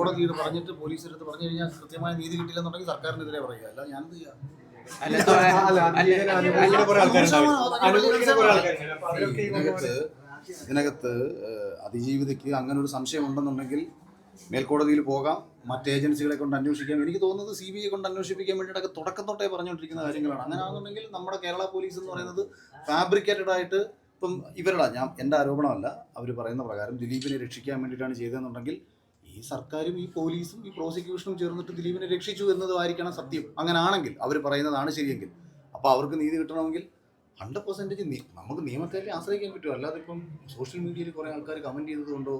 കോടതിയോട് പറഞ്ഞിട്ട് പോലീസ് എടുത്ത് പറഞ്ഞു കഴിഞ്ഞാൽ കൃത്യമായ നീതി കിട്ടില്ലെന്നുണ്ടെങ്കിൽ സർക്കാരിനെതിരെ പറയുക അല്ല ഞാൻ എന്ത് ചെയ്യാം ഇതിനകത്ത് ഇതിനകത്ത് അതിജീവിതയ്ക്ക് അങ്ങനെ ഒരു സംശയം ഉണ്ടെന്നുണ്ടെങ്കിൽ മേൽക്കോടതിയിൽ പോകാം മറ്റ് ഏജൻസികളെ കൊണ്ട് അന്വേഷിക്കാം എനിക്ക് തോന്നുന്നത് സി ബി ഐ കൊണ്ട് അന്വേഷിപ്പിക്കാൻ വേണ്ടിയിട്ടൊക്കെ തുടക്കം തൊട്ടേ പറഞ്ഞുകൊണ്ടിരിക്കുന്ന കാര്യങ്ങളാണ് അങ്ങനെ ആണെന്നുണ്ടെങ്കിൽ നമ്മുടെ കേരള പോലീസ് എന്ന് പറയുന്നത് ഫാബ്രിക്കേറ്റഡ് ആയിട്ട് ഇപ്പം ഇവരുടെ ഞാൻ എന്റെ ആരോപണമല്ല അവർ പറയുന്ന പ്രകാരം ദിലീപിനെ രക്ഷിക്കാൻ വേണ്ടിയിട്ടാണ് ചെയ്തതെന്നുണ്ടെങ്കിൽ ഈ സർക്കാരും ഈ പോലീസും ഈ പ്രോസിക്യൂഷനും ചേർന്നിട്ട് ദിലീപിനെ രക്ഷിച്ചു എന്നതായിരിക്കണം സത്യം. അങ്ങനാണെങ്കിൽ അവർ പറയുന്നതാണ് ശരിയെങ്കിൽ. അപ്പോൾ അവർക്ക് നീതി കിട്ടണമെങ്കിൽ ഹൺഡ്രഡ് പെർസെന്റേജ് നമുക്ക് നിയമത്തെ ആശ്രയിക്കാൻ പറ്റുമോ അല്ലാതെ ഇപ്പം സോഷ്യൽ മീഡിയയിൽ കുറേ ആൾക്കാർ കമന്റ് ചെയ്തതുകൊണ്ടോ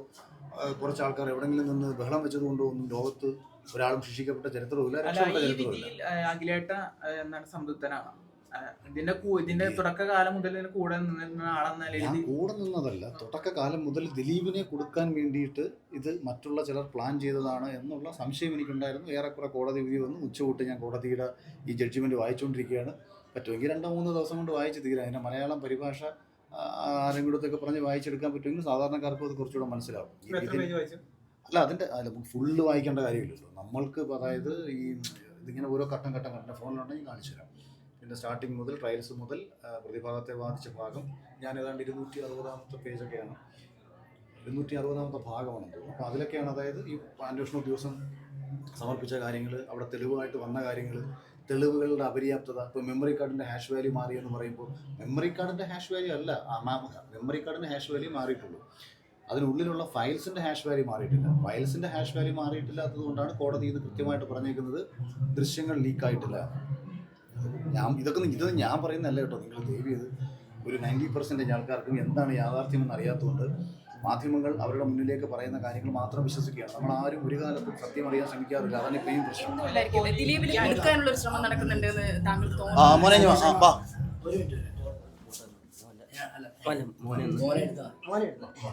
കുറച്ച് ആൾക്കാർ എവിടെങ്കിലും നിന്ന് ബഹളം വെച്ചതുകൊണ്ടോ ഒന്നും ലോകത്ത് ഒരാളും ശിക്ഷിക്കപ്പെട്ട ചരിത്രവുമില്ല അല്ല രക്ഷപ്പെട്ട ഈ ചരിത്രവുമില്ല അഖിലേട്ട എന്താണ് സംതൃപ്തനാണ്? ഇതിന്റെ ഇതിന്റെ തുടക്കകാലം മുതൽ ഇതിന് കൂടെ നിന്ന ആളെന്ന ഞാൻ നിലയിൽ കൂടെ നിന്നതല്ല. തുടക്കകാലം മുതൽ ദിലീപിനെ കൊടുക്കാൻ വേണ്ടിയിട്ട് ഇത് മറ്റുള്ള ചിലർ പ്ലാൻ ചെയ്തതാണ് എന്നുള്ള സംശയം എനിക്കുണ്ടായിരുന്നു. ഏറെക്കുറെ കോടതി വിധി വന്നു. ഉച്ചകൂട്ട് ഞാൻ കോടതിയുടെ ഈ ജഡ്ജ്മെന്റ് വായിച്ചുകൊണ്ടിരിക്കുകയാണ്. പറ്റുമെങ്കിൽ രണ്ടോ മൂന്നോ ദിവസം കൊണ്ട് വായിച്ച് തീരാം. അതിന്റെ മലയാളം പരിഭാഷ ആ, ആരെങ്കിലും ഒക്കെ പറഞ്ഞ് വായിച്ചെടുക്കാൻ പറ്റുമെങ്കിൽ സാധാരണക്കാർക്കും അത് കുറച്ചുകൂടെ മനസ്സിലാവും. ഈ എത്ര ഇതിന് പേജ് വായിച്ചു? അല്ല അതിന്റെ അല്ല ഫുള്ള് വായിക്കേണ്ട കാര്യമില്ലല്ലോ. നമ്മൾക്ക് ഇപ്പം അതായത് ഈ ഇതിങ്ങനെ ഓരോ ഘട്ടം ഘട്ടം ഘട്ടം ഫോണിലുണ്ടെങ്കിൽ കാണിച്ചു തരാം പിന്നെ സ്റ്റാർട്ടിങ് മുതൽ ട്രയൽസ് മുതൽ പ്രതിഭാഗത്തെ ബാധിച്ച ഭാഗം ഞാൻ ഏതാണ്ട് ഇരുന്നൂറ്റി അറുപതാമത്തെ പേജൊക്കെയാണ് ഇരുന്നൂറ്റി അറുപതാമത്തെ ഭാഗമാണ് തോന്നുന്നു അപ്പോൾ അതിലൊക്കെയാണ് അതായത് ഈ അന്വേഷണ ഉദ്യോഗസ്ഥൻ സമർപ്പിച്ച കാര്യങ്ങൾ അവിടെ തെളിവായിട്ട് വന്ന കാര്യങ്ങൾ തെളിവുകളുടെ അപര്യാപ്തത ഇപ്പോൾ മെമ്മറി കാർഡിന്റെ ഹാഷ് വാല്യൂ മാറി എന്ന് പറയുമ്പോൾ മെമ്മറി കാർഡിന്റെ ഹാഷ് വാല്യൂ അല്ല മെമ്മറി കാർഡിന്റെ ഹാഷ് വാല്യൂ മാറിയിട്ടുള്ളൂ. അതിനുള്ളിലുള്ള ഫയൽസിന്റെ ഹാഷ് വാല്യൂ മാറിയിട്ടില്ല. ഫയൽസിന്റെ ഹാഷ് വാല്യൂ മാറിയിട്ടില്ലാത്തത് കൊണ്ടാണ് കോടതി ഇത് കൃത്യമായിട്ട് പറഞ്ഞേക്കുന്നത് ദൃശ്യങ്ങൾ ലീക്ക് ആയിട്ടില്ല. ഞാൻ ഇതൊക്കെ ഇത് ഞാൻ പറയുന്നതല്ല കേട്ടോ. നിങ്ങൾ ദയവ് ചെയ്ത് ഒരു നയന്റി പെർസെന്റേജ് ആൾക്കാർക്കും എന്താണ് യാഥാർത്ഥ്യമെന്ന് അറിയാത്തതുകൊണ്ട് മാധ്യമങ്ങൾ അവരുടെ മുന്നിലേക്ക് പറയുന്ന കാര്യങ്ങൾ മാത്രം വിശ്വസിക്കുകയാണ്. നമ്മൾ ആരും ഒരു കാലത്തും സത്യം അറിയാൻ ശ്രമിക്കാറില്ല. അതാണ് ഇപ്പോഴും പ്രശ്നം. ഇല്ലായിരിക്കും. മോനെ കൊടുക്കാനുള്ള ഒരു ശ്രമം നടക്കുന്നുണ്ട് എന്ന് താങ്കൾ ആ തോന്നുന്നു മോനെ ഇങ്ങ് വാ, ആ, വാ. എന്താ പേടിച്ച് നോക്കുന്നു?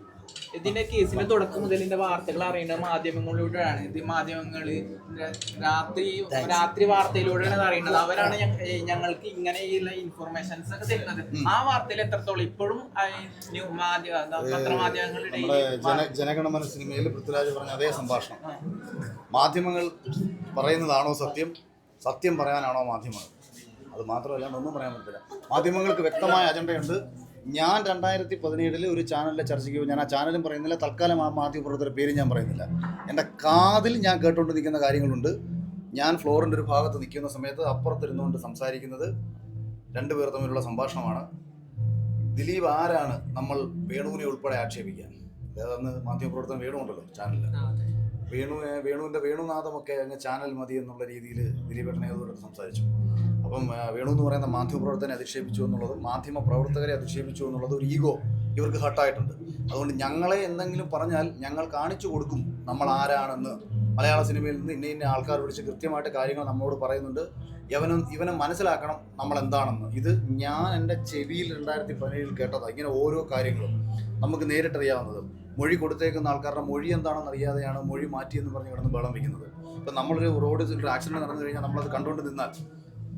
ഇതിന്റെ കേസിന്റെ തുടക്കം മുതൽ ഇതിന്റെ വാർത്തകൾ അറിയേണ്ടത് മാധ്യമങ്ങളിലൂടെയാണ്. ഇത് മാധ്യമങ്ങൾ രാത്രി രാത്രി വാർത്തയിലൂടെയാണ് ഇത് അറിയുന്നത്. അവരാണ് ഞങ്ങൾക്ക് ഇങ്ങനെയുള്ള ഇൻഫർമേഷൻസ് ഒക്കെ തരുന്നത്. ആ വാർത്തയിൽ എത്രത്തോളം ഇപ്പോഴും പത്രമാധ്യമങ്ങളുടെ ജനഗണമന സിനിമയിൽ പൃഥ്വിരാജ് പറഞ്ഞ അതേ സംഭാഷണം. മാധ്യമങ്ങൾ പറയുന്നതാണോ സത്യം? സത്യം പറയാനാണോ മാധ്യമങ്ങൾ? അത് മാത്രമല്ല ഒന്നും പറയാൻ പറ്റില്ല മാധ്യമങ്ങൾക്ക് വ്യക്തമായ അജണ്ടയുണ്ട്. ഞാൻ രണ്ടായിരത്തി പതിനേഴിൽ ഒരു ചാനലിലെ ചർച്ചയ്ക്ക് പോയി. ഞാൻ ആ ചാനലും പറയുന്നില്ല. തൽക്കാലം ആ മാധ്യമപ്രവർത്തകരുടെ പേര് ഞാൻ പറയുന്നില്ല. എന്റെ കാതിൽ ഞാൻ കേട്ടുകൊണ്ട് നിൽക്കുന്ന കാര്യങ്ങളുണ്ട്. ഞാൻ ഫ്ലോറിന്റെ ഒരു ഭാഗത്ത് നിൽക്കുന്ന സമയത്ത് അപ്പുറത്തിരുന്നുകൊണ്ട് സംസാരിക്കുന്നത് രണ്ടുപേർ തമ്മിലുള്ള സംഭാഷണമാണ്. ദിലീപ് ആരാണ് നമ്മൾ വേണുവിനെ ഉൾപ്പെടെ ആക്ഷേപിക്കാൻ? അന്ന് മാധ്യമപ്രവർത്തനം വേണുണ്ടല്ലോ ചാനലിൽ വേണു വേണുവിന്റെ വേണുനാഥമൊക്കെ അങ്ങ് ചാനൽ മതി എന്നുള്ള രീതിയിൽ ദിലീപേട്ടനെ അതോടെ സംസാരിച്ചു. അപ്പം വേണു എന്ന് പറയുന്ന മാധ്യമപ്രവർത്തനെ അധിക്ഷേപിച്ചു എന്നുള്ളത് മാധ്യമ പ്രവർത്തകരെ അധിക്ഷേപിച്ചു എന്നുള്ളത് ഒരു ഈഗോ ഇവർക്ക് ഹട്ടായിട്ടുണ്ട്. അതുകൊണ്ട് ഞങ്ങളെ എന്തെങ്കിലും പറഞ്ഞാൽ ഞങ്ങൾ കാണിച്ചു കൊടുക്കും നമ്മൾ ആരാണെന്ന്. മലയാള സിനിമയിൽ നിന്ന് ഇന്ന ഇന്ന ആൾക്കാർ വിളിച്ച് കൃത്യമായിട്ട് കാര്യങ്ങൾ നമ്മളോട് പറയുന്നുണ്ട്. ഇവനും ഇവനെ മനസ്സിലാക്കണം നമ്മൾ എന്താണെന്ന്. ഇത് ഞാൻ എന്റെ ചെവിയിൽ രണ്ടായിരത്തി പതിനേഴിൽ കേട്ടതാണ് ഇങ്ങനെ ഓരോ കാര്യങ്ങളും നമുക്ക് നേരിട്ടറിയാവുന്നത്. മൊഴി കൊടുത്തേക്കുന്ന ആൾക്കാരുടെ മൊഴി എന്താണെന്ന് അറിയാതെയാണ് മൊഴി മാറ്റിയെന്ന് പറഞ്ഞ് കിടന്ന് ബഹളം വയ്ക്കുന്നത് ഇപ്പം നമ്മളൊരു റോഡ് ഒരു ആക്സിഡന്റ് നടന്നു കഴിഞ്ഞാൽ നമ്മളത് കണ്ടുകൊണ്ട് നിന്നാൽ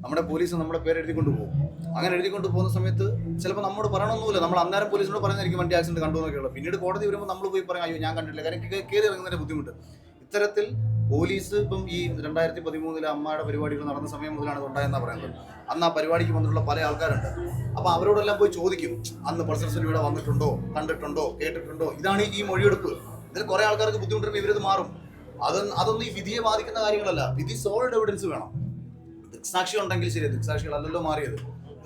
നമ്മുടെ പോലീസ് നമ്മുടെ പേര് എഴുതിക്കൊണ്ട് പോകും. അങ്ങനെ എഴുതിക്കൊണ്ട് പോകുന്ന സമയത്ത് ചിലപ്പോൾ നമ്മോട് പറയണമൊന്നുമില്ല. നമ്മൾ അന്നേരം പോലീസിനോട് പറയുന്നതായിരിക്കും വണ്ടി ആക്സിഡന്റ് കണ്ടു എന്നൊക്കെയുള്ളൂ പിന്നീട് കോടതി വരുമ്പോൾ നമ്മൾ പോയി പറയാം അയ്യോ ഞാൻ കണ്ടിട്ടില്ല. കാര്യം കയറി ഇറങ്ങുന്നതിന്റെ ബുദ്ധിമുട്ട്. ഇത്തരത്തിൽ പോലീസ് ഇപ്പം ഈ രണ്ടായിരത്തി പതിമൂന്നിലെ അമ്മയുടെ പരിപാടികൾ നടന്ന സമയം മുതലാണ് ഇത് ഉണ്ടായെന്നാണ് പറയുന്നത്. അന്ന് ആ പരിപാടിക്ക് വന്നിട്ടുള്ള പല ആൾക്കാരുണ്ട്. അപ്പൊ അവരോടെല്ലാം പോയി ചോദിക്കും അന്ന് പൾസർ ഇവിടെ വന്നിട്ടുണ്ടോ? കണ്ടിട്ടുണ്ടോ? കേട്ടിട്ടുണ്ടോ? ഇതാണ് ഈ മൊഴിയെടുപ്പ്. ഇതിൽ കുറെ ആൾക്കാർക്ക് ബുദ്ധിമുട്ടുമ്പോൾ ഇവരത് മാറും. അത് അതൊന്നും ഈ വിധിയെ ബാധിക്കുന്ന കാര്യങ്ങളല്ല. വിധി സോൾഡ് എവിഡൻസ് വേണം. ദൃക്സാക്ഷി ഉണ്ടെങ്കിൽ ശരി ദൃക്സാക്ഷികളല്ലല്ലോ മാറിയത്.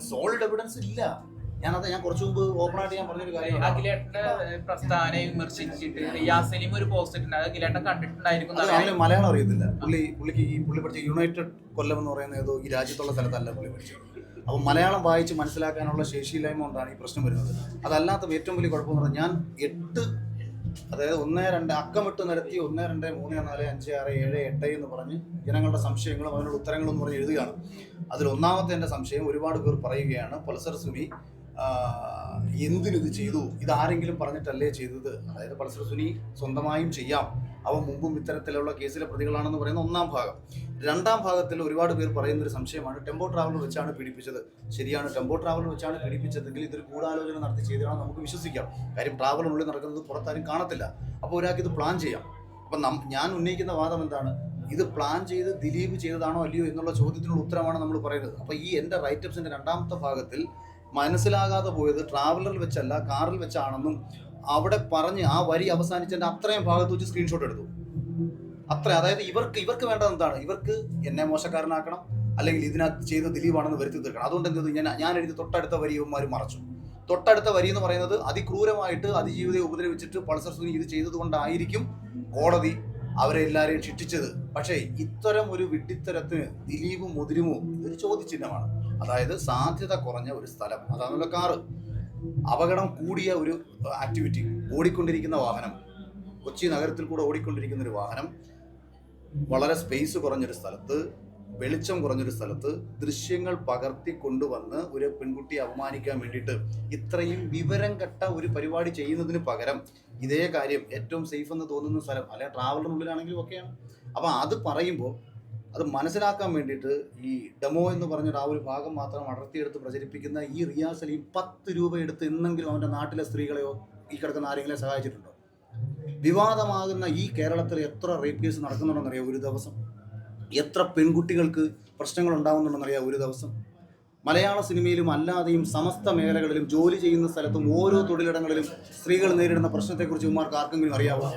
സോൾഡ് എവിഡൻസ് ഇല്ല. ഞാനത് ഞാൻ കുറച്ച് മുമ്പ് ഓപ്പൺ ആയിട്ട് ഞാൻ പറഞ്ഞൊരു കാര്യം അഖിലേട്ടന്റെ പ്രസ്താവനയെ വിമർശിച്ചിട്ട് റിയാസ് സലീം ഒരു പോസ്റ്റ് ഇട്ടുണ്ട് അത് അഖിലേട്ടൻ കണ്ടിട്ടുണ്ടായിരിക്കും മലയാളം അറിയത്തില്ല. പുള്ളി പുള്ളിക്ക് ഈ പുള്ളി പഠിച്ച യുണൈറ്റഡ് കൊല്ലം എന്ന് പറയുന്ന ഏതോ ഈ രാജ്യത്തുള്ള സ്ഥലത്തല്ല പുള്ളി പഠിച്ചത്. അപ്പോൾ മലയാളം വായിച്ച് മനസ്സിലാക്കാനുള്ള ശേഷിയില്ലായ്മ കൊണ്ടാണ് ഈ പ്രശ്നം വരുന്നത്. അതല്ലാത്ത ഏറ്റവും വലിയ കുഴപ്പമെന്ന് പറഞ്ഞാൽ ഞാൻ എട്ട് അതായത് ഒന്ന് രണ്ട് അക്കമിട്ട് നിരത്തി ഒന്ന് രണ്ട് മൂന്ന് നാല് അഞ്ച് ആറ് ഏഴ് എട്ട് എന്ന് പറഞ്ഞ് ജനങ്ങളുടെ സംശയങ്ങളും അതിനുള്ള ഉത്തരങ്ങളും എന്ന് പറഞ്ഞ് എഴുതുകയാണ്. അതിൽ ഒന്നാമത്തെ എന്റെ സംശയം ഒരുപാട് പേർ പറയുകയാണ് പൊലസർ ആ, എന്തിനിത് ചെയ്തു? ഇതാരെങ്കിലും പറഞ്ഞിട്ടല്ലേ ചെയ്തത്? അതായത് പൾസർ സുനി സ്വന്തമായും ചെയ്യാം. അവ മുമ്പും ഇത്തരത്തിലുള്ള കേസിലെ പ്രതികളാണെന്ന് പറയുന്ന ഒന്നാം ഭാഗം. രണ്ടാം ഭാഗത്തിൽ ഒരുപാട് പേർ പറയുന്ന ഒരു സംശയമാണ് ടെമ്പോ ട്രാവലർ വെച്ചാണ് പീഡിപ്പിച്ചത്. ശരിയാണ് ടെമ്പോ ട്രാവലർ വെച്ചാണ് പീഡിപ്പിച്ചതെങ്കിൽ ഇതൊരു കൂടാലോചന നടത്തി ചെയ്തതാണ് നമുക്ക് വിശ്വസിക്കാം. കാര്യം ട്രാവലിനുള്ളിൽ നടക്കുന്നത് പുറത്താരും കാണത്തില്ല. അപ്പോൾ ഒരാൾക്ക് ഇത് പ്ലാൻ ചെയ്യാം. അപ്പം ഞാൻ ഉന്നയിക്കുന്ന വാദം എന്താണ്? ഇത് പ്ലാൻ ചെയ്ത് ദിലീപ് ചെയ്തതാണോ അല്ലയോ എന്നുള്ള ചോദ്യത്തിനുള്ള ഉത്തരമാണ് നമ്മൾ പറയുന്നത്. അപ്പോൾ ഈ എന്റെ റൈറ്റപ്സിന്റെ രണ്ടാമത്തെ ഭാഗത്തിൽ മനസ്സിലാകാതെ പോയത് ട്രാവലറിൽ വെച്ചല്ല കാറിൽ വെച്ചാണെന്നും അവിടെ പറഞ്ഞ് ആ വരി അവസാനിച്ചതിന്റെ അത്രയും ഭാഗത്ത് വെച്ച് സ്ക്രീൻഷോട്ട് എടുത്തു. അത്ര. അതായത് ഇവർക്ക് ഇവർക്ക് വേണ്ടത് എന്താണ്? ഇവർക്ക് എന്നെ മോശക്കാരനാക്കണം അല്ലെങ്കിൽ ഇതിനകത്ത് ചെയ്ത ദിലീപാണെന്ന് വരുത്തി തീർക്കണം. അതുകൊണ്ട് എന്ത് ഞാൻ ഞാൻ എഴുതി തൊട്ടടുത്ത വരി ഇവന്മാർ മറച്ചു. തൊട്ടടുത്ത വരി എന്ന് പറയുന്നത് അതിക്രൂരമായിട്ട് അതിജീവിതയെ ഉപദ്രവിച്ചിട്ട് പൾസർ സുനി ഇത് ചെയ്തതുകൊണ്ടായിരിക്കും കോടതി അവരെ എല്ലാവരെയും ശിക്ഷിച്ചത്. പക്ഷേ ഇത്തരം ഒരു വിഡ്ഢിത്തരത്തിന് ദിലീപും മുതിരുമോ? ഒരു ചോദ്യചിഹ്നമാണ്. അതായത് സാധ്യത കുറഞ്ഞ ഒരു സ്ഥലം. അതാണല്ലോ കാറ്. അപകടം കൂടിയ ഒരു ആക്ടിവിറ്റി ഓടിക്കൊണ്ടിരിക്കുന്ന വാഹനം. കൊച്ചി നഗരത്തിൽ കൂടെ ഓടിക്കൊണ്ടിരിക്കുന്ന ഒരു വാഹനം. വളരെ സ്പേസ് കുറഞ്ഞൊരു സ്ഥലത്ത് വെളിച്ചം കുറഞ്ഞൊരു സ്ഥലത്ത് ദൃശ്യങ്ങൾ പകർത്തി കൊണ്ടുവന്ന് ഒരു പെൺകുട്ടിയെ അപമാനിക്കാൻ വേണ്ടിയിട്ട് ഇത്രയും വിവരം കെട്ട ഒരു പരിപാടി ചെയ്യുന്നതിന് പകരം ഇതേ കാര്യം ഏറ്റവും സേഫ് എന്ന് തോന്നുന്ന സ്ഥലം അല്ലെങ്കിൽ ട്രാവലറിനുള്ളിലാണെങ്കിലും ഒക്കെയാണ്. അപ്പോൾ അത് പറയുമ്പോൾ അത് മനസ്സിലാക്കാൻ വേണ്ടിയിട്ട് ഈ ഡെമോ എന്ന് പറഞ്ഞിട്ട് ആ ഒരു ഭാഗം മാത്രം അടർത്തിയെടുത്ത് പ്രചരിപ്പിക്കുന്ന ഈ റിയാസ് അലി പത്ത് രൂപ എടുത്ത് എന്നെങ്കിലും അവന്റെ നാട്ടിലെ സ്ത്രീകളെയോ ഈ കിടക്കുന്ന ആരെങ്കിലും സഹായിച്ചിട്ടുണ്ടോ? വിവാദമാകുന്ന ഈ കേരളത്തിൽ എത്ര റേപ്പ് കേസ് നടക്കുന്നുണ്ടെന്നറിയാം ഒരു ദിവസം. എത്ര പെൺകുട്ടികൾക്ക് പ്രശ്നങ്ങൾ ഉണ്ടാകുന്നുണ്ടെന്നറിയാം ഒരു ദിവസം. മലയാള സിനിമയിലും അല്ലാതെയും സമസ്ത മേഖലകളിലും ജോലി ചെയ്യുന്ന സ്ഥലത്തും ഓരോ തൊഴിലിടങ്ങളിലും സ്ത്രീകൾ നേരിടുന്ന പ്രശ്നത്തെക്കുറിച്ച് ഉമ്മാർക്ക് ആർക്കെങ്കിലും അറിയാവോ?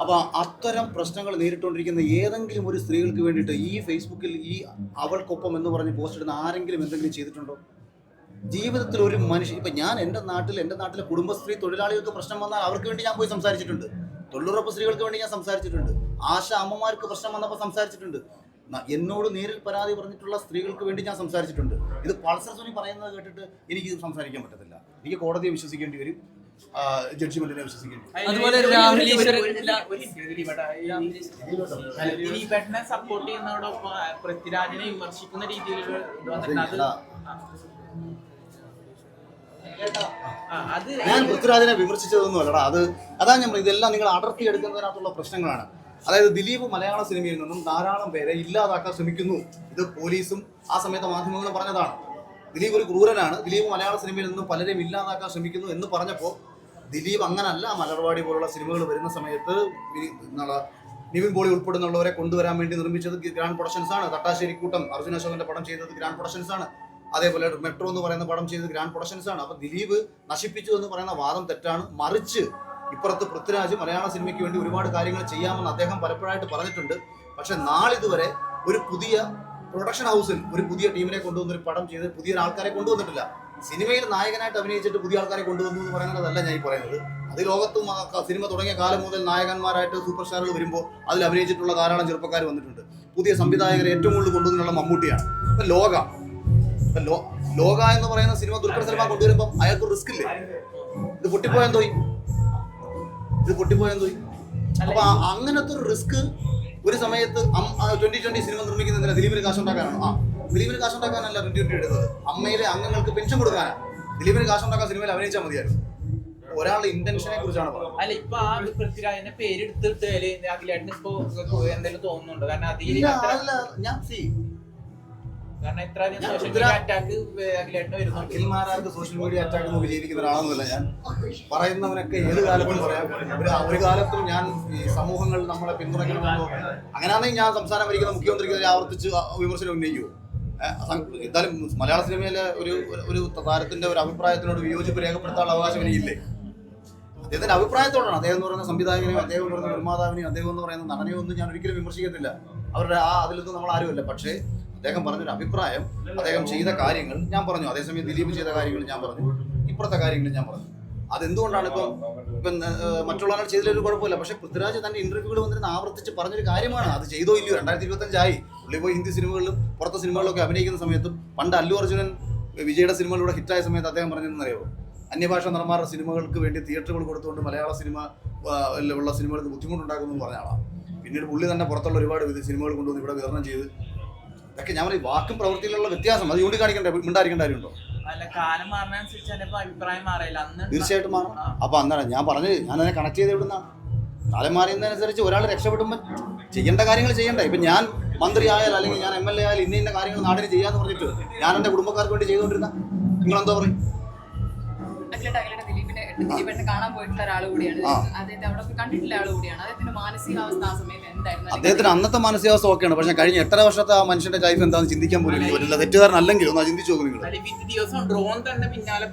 അപ്പൊ അത്തരം പ്രശ്നങ്ങൾ നേരിട്ടുകൊണ്ടിരിക്കുന്ന ഏതെങ്കിലും ഒരു സ്ത്രീകൾക്ക് വേണ്ടിയിട്ട് ഈ ഫേസ്ബുക്കിൽ ഈ അവൾക്കൊപ്പം എന്ന് പറഞ്ഞ് പോസ്റ്റ് ഇടുന്ന ആരെങ്കിലും എന്തെങ്കിലും ചെയ്തിട്ടുണ്ടോ? ജീവിതത്തിൽ ഒരു മനുഷ്യൻ ഇപ്പൊ ഞാൻ എന്റെ നാട്ടിൽ എന്റെ നാട്ടിലെ കുടുംബശ്രീ തൊഴിലാളികൾക്ക് പ്രശ്നം വന്നാൽ അവർക്ക് വേണ്ടി ഞാൻ പോയി സംസാരിച്ചിട്ടുണ്ട്. തൊഴിലുറപ്പ് സ്ത്രീകൾക്ക് വേണ്ടി ഞാൻ സംസാരിച്ചിട്ടുണ്ട്. ആശ അമ്മമാർക്ക് പ്രശ്നം വന്നപ്പോൾ സംസാരിച്ചിട്ടുണ്ട്. എന്നോട് നേരിൽ പരാതി പറഞ്ഞിട്ടുള്ള സ്ത്രീകൾക്ക് വേണ്ടി ഞാൻ സംസാരിച്ചിട്ടുണ്ട്. ഇത് പൾസർ സുനി പറയുന്നത് കേട്ടിട്ട് എനിക്ക് ഇത് സംസാരിക്കാൻ പറ്റത്തില്ല. എനിക്ക് കോടതിയെ വിശ്വസിക്കേണ്ടി വരും. ജഡ്ജിമെന്റിനെ വിശ്വസിക്കേണ്ടി അതുപോലെ ദിലീപേട്ടനെ സപ്പോർട്ട് ചെയ്യുന്നതോടൊപ്പം പൃഥ്വിരാജിനെ വിമർശിക്കുന്ന രീതിയിൽ അത് ആ, അത് ഞാൻ പൃഥ്വിരാജിനെ വിമർശിച്ചതൊന്നും അല്ലടാ. അത് അതാ ഞാൻ ഇതെല്ലാം നിങ്ങൾ അടർത്തി എടുക്കുന്നതിനകത്തുള്ള പ്രശ്നങ്ങളാണ്. അതായത് ദിലീപ് മലയാള സിനിമയിൽ നിന്നും ധാരാളം പേരെ ഇല്ലാതാക്കാൻ ശ്രമിക്കുന്നു. ഇത് പോലീസും ആ സമയത്ത് മാധ്യമങ്ങളും പറഞ്ഞതാണ്. ദിലീപ് ഒരു ക്രൂരനാണ്. ദിലീപ് മലയാള സിനിമയിൽ നിന്നും പലരെയും ഇല്ലാതാക്കാൻ ശ്രമിക്കുന്നു എന്ന് പറഞ്ഞപ്പോൾ ദിലീപ് അങ്ങനല്ല മലർവാടി പോലുള്ള സിനിമകൾ വരുന്ന സമയത്ത് നിവിൻ പോളി ഉൾപ്പെടുന്നുള്ളവരെ കൊണ്ടുവരാൻ വേണ്ടി നിർമ്മിച്ചത് ഗ്രാൻഡ് പ്രൊഡക്ഷൻസ് ആണ്. തട്ടാശ്ശേരി കൂട്ടം അർജുന അശോകന്റെ പടം ചെയ്തത് ഗ്രാൻഡ് പ്രൊഡക്ഷൻസ് ആണ്. അതേപോലെ മെട്രോ എന്ന് പറയുന്ന പടം ചെയ്തത് ഗ്രാൻഡ് പ്രൊഡക്ഷൻസ് ആണ്. അപ്പൊ ദിലീപ് നശിപ്പിച്ചു എന്ന് പറയുന്ന വാദം തെറ്റാണ്. മറിച്ച് ഇപ്പുറത്ത് പൃഥ്വിരാജ് മലയാള സിനിമയ്ക്ക് വേണ്ടി ഒരുപാട് കാര്യങ്ങൾ ചെയ്യാമെന്ന് അദ്ദേഹം പലപ്പോഴായിട്ട് പറഞ്ഞിട്ടുണ്ട്. പക്ഷെ നാളിതുവരെ ഒരു പുതിയ പ്രൊഡക്ഷൻ ഹൗസിൽ ഒരു പുതിയ ടീമിനെ കൊണ്ടുവന്ന് ഒരു പടം ചെയ്ത് പുതിയ ആൾക്കാരെ കൊണ്ടുവന്നിട്ടില്ല. സിനിമയിൽ നായകനായിട്ട് അഭിനയിച്ചിട്ട് പുതിയ ആൾക്കാരെ കൊണ്ടുവന്നു എന്ന് പറയുന്നതല്ല ഞാൻ ഈ പറയുന്നത്. അത് ലോകത്തും സിനിമ തുടങ്ങിയ കാലം മുതൽ നായകന്മാരായിട്ട് സൂപ്പർ സ്റ്റാറുകൾ വരുമ്പോൾ അതിൽ അഭിനയിച്ചിട്ടുള്ള ധാരാളം ചെറുപ്പക്കാർ വന്നിട്ടുണ്ട്. പുതിയ സംവിധായകരെ ഏറ്റവും കൂടുതൽ കൊണ്ടുവന്നുള്ള മമ്മൂട്ടിയാണ്. ഇപ്പം ലോക. ലോ ലോക എന്ന് പറയുന്ന സിനിമ ദുൽഖർ സൽമാൻ കൊണ്ടുവരുമ്പോൾ അയാൾക്ക് റിസ്ക് ഇല്ലേ? ഇത് പൊട്ടിപ്പോയാൻ തോയി ഇത് പൊട്ടിപ്പോയാൻ തോയി അപ്പൊ അങ്ങനത്തെ ഒരു റിസ്ക് ഒരു സമയത്ത് ട്വന്റി ട്വന്റി സിനിമ നിർമ്മിക്കുന്നതിന് ദിലീപിന് കാശുണ്ടാക്കാനാണ്? ആ. ദിലീപിന് കാശുണ്ടാക്കാനല്ല ട്വന്റി എടുത്തത് അമ്മയിലെ അംഗങ്ങൾക്ക് പെൻഷൻ കൊടുക്കാനാണ് ദിലീപിന് കാശുണ്ടാക്കാൻ സിനിമയിൽ അഭിനയിച്ചാൽ മതിയായിരുന്നു. ഒരാളുടെ ഇന്റൻഷനെ കുറിച്ചാണ് പറയുന്നത് അല്ല ഇപ്പൊ ആ പൃഥ്വിരാജിന്റെ പേരെടുത്തിട്ട് അഖിലേട്ടന് ഇപ്പൊ എന്തെങ്കിലും തോന്നുന്നുണ്ടോ? കാരണം അതിൽ അല്ല, ഞാൻ സീ കാരണം ഇത്ര സോഷ്യൽ അറ്റാക്ക് അഖിലേട്ടന് വരുന്നുണ്ട്. അഖിൽമാരാർക്ക് സോഷ്യൽ മീഡിയ അറ്റാക്ക് എന്ന് ജീവിക്കുന്ന ഒരാളൊന്നുമല്ല ഞാൻ. പറയുന്നവനൊക്കെ ഏത് കാലത്തും പറയാം. ഒരു ഒരു കാലത്തും ഞാൻ ഈ സമൂഹങ്ങൾ നമ്മളെ പിന്തുണയ്ക്കണമെന്നോ അങ്ങനെയാണെങ്കിൽ ഞാൻ സംസ്ഥാനം ഭരിക്കുന്ന മുഖ്യമന്ത്രിക്കെതിരെ ആവർത്തിച്ച് വിമർശനം ഉന്നയിക്കുമോ എന്തായാലും മലയാള സിനിമയിലെ ഒരു ഒരു താരത്തിന്റെ ഒരു അഭിപ്രായത്തിനോട് വിയോജിപ്പ് രേഖപ്പെടുത്താനുള്ള അവകാശം എനിക്കില്ലേ? അദ്ദേഹത്തിന്റെ അഭിപ്രായത്തോടാണ്. അദ്ദേഹം എന്ന് പറയുന്ന സംവിധായകനെയും അദ്ദേഹം എന്ന് പറയുന്ന നിർമ്മാതാവിനെയും അദ്ദേഹം എന്ന് പറയുന്ന നടനെയും ഒന്നും ഞാൻ ഒരിക്കലും വിമർശിക്കത്തില്ല. അവരുടെ ആ അതിലൊന്നും നമ്മൾ ആരുമല്ല. പക്ഷേ അദ്ദേഹം പറഞ്ഞൊരു അഭിപ്രായം അദ്ദേഹം ചെയ്ത കാര്യങ്ങൾ ഞാൻ പറഞ്ഞു. അതേസമയം ദിലീപ് ചെയ്ത കാര്യങ്ങൾ ഞാൻ പറഞ്ഞു. ഇപ്പുറത്തെ കാര്യങ്ങൾ ഞാൻ പറഞ്ഞു. അതെന്തുകൊണ്ടാണ് ഇപ്പം ഇപ്പം മറ്റുള്ള ആൾ ചെയ്തതിലൊരു കുഴപ്പമില്ല. പക്ഷെ പൃഥ്വിരാജ് തന്റെ ഇന്റർവ്യൂകൾ വന്നിരുന്ന് ആവർത്തിച്ച് പറഞ്ഞൊരു കാര്യമാണ്. അത് ചെയ്തോ ഇല്ലയോ? രണ്ടായിരത്തി ഇരുപത്തഞ്ചായി പുള്ളി പോയി ഹിന്ദി സിനിമകളിലും പുറത്തെ സിനിമകളിലൊക്കെ അഭിനയിക്കുന്ന സമയത്തും പണ്ട് അല്ലു അർജുനൻ വിജയുടെ സിനിമകളിലൂടെ ഹിറ്റായ സമയത്ത് അദ്ദേഹം പറഞ്ഞതെന്നറിയോ അന്യഭാഷ നടന്മാരുടെ സിനിമകൾക്ക് വേണ്ടി തിയേറ്ററുകൾ കൊടുത്തുകൊണ്ട് മലയാള സിനിമ ഉള്ള സിനിമകൾക്ക് ബുദ്ധിമുട്ടുണ്ടാക്കുന്നു എന്ന് പറഞ്ഞ ആളാണ്. പിന്നീട് പുള്ളി തന്നെ പുറത്തുള്ള ഒരുപാട് സിനിമകൾ കൊണ്ടുവന്ന് ഇവിടെ വിതരണം ചെയ്ത്. ഇതൊക്കെ ഞാൻ പറയും വാക്കും പ്രവൃത്തിയിലുള്ള വ്യത്യാസം. അത് ചൂണ്ടിക്കാണിക്കേണ്ട മിണ്ടായിരിക്കേണ്ട കാര്യമുണ്ടോ? അല്ല കാലം മാറുന്നതനുസരിച്ച് അഭിപ്രായം മാറിയില്ല. അന്ന് തീർച്ചയായിട്ടും മാറും. അപ്പൊ അന്നേരം ഞാൻ പറഞ്ഞത് ഞാൻ അതിനെ കണക്ട് ചെയ്ത് എവിടുന്നാണ് കാലം മാറിയതിനനുസരിച്ച് ഒരാൾ രക്ഷപ്പെടുമ്പോൾ ചെയ്യേണ്ട കാര്യങ്ങൾ ചെയ്യണ്ടേ? ഇപ്പൊ ഞാൻ മന്ത്രി ആയാൽ അല്ലെങ്കിൽ ഞാൻ എം എൽ എ ആയാൽ ഇന്ന ഇന്ന കാര്യങ്ങൾ നാടിന് ചെയ്യാന്ന് പറഞ്ഞിട്ട് ഞാൻ എന്റെ കുടുംബക്കാർക്ക് വേണ്ടി ചെയ്തുകൊണ്ടിരുന്ന നിങ്ങൾ എന്തോ പറയും കാണാൻ പോയിട്ടുള്ള ഒരാൾ കൂടിയാണ്. അദ്ദേഹത്തെ അവിടെ കണ്ടിട്ടുള്ള ആൾ കൂടിയാണ്. അദ്ദേഹത്തിന്റെ മാനസികാവസ്ഥ ആ സമയത്ത് എന്തായിരുന്നു? അദ്ദേഹത്തിന് അന്നത്തെ മാനസികാവസ്ഥ ഓക്കെയാണ്. പക്ഷെ കഴിഞ്ഞ എത്ര വർഷത്തെ ആ മനുഷ്യന്റെ ലൈഫ് എന്താണെന്ന് ചിന്തിക്കാൻ പോലും തെറ്റുകാരനല്ലെങ്കിൽ ഒന്ന് ചിന്തിച്ചു നോക്കും നിങ്ങൾ. അല്ല, ഈ ദിവസം ഡ്രോൺ തന്നെ പിന്നാലെ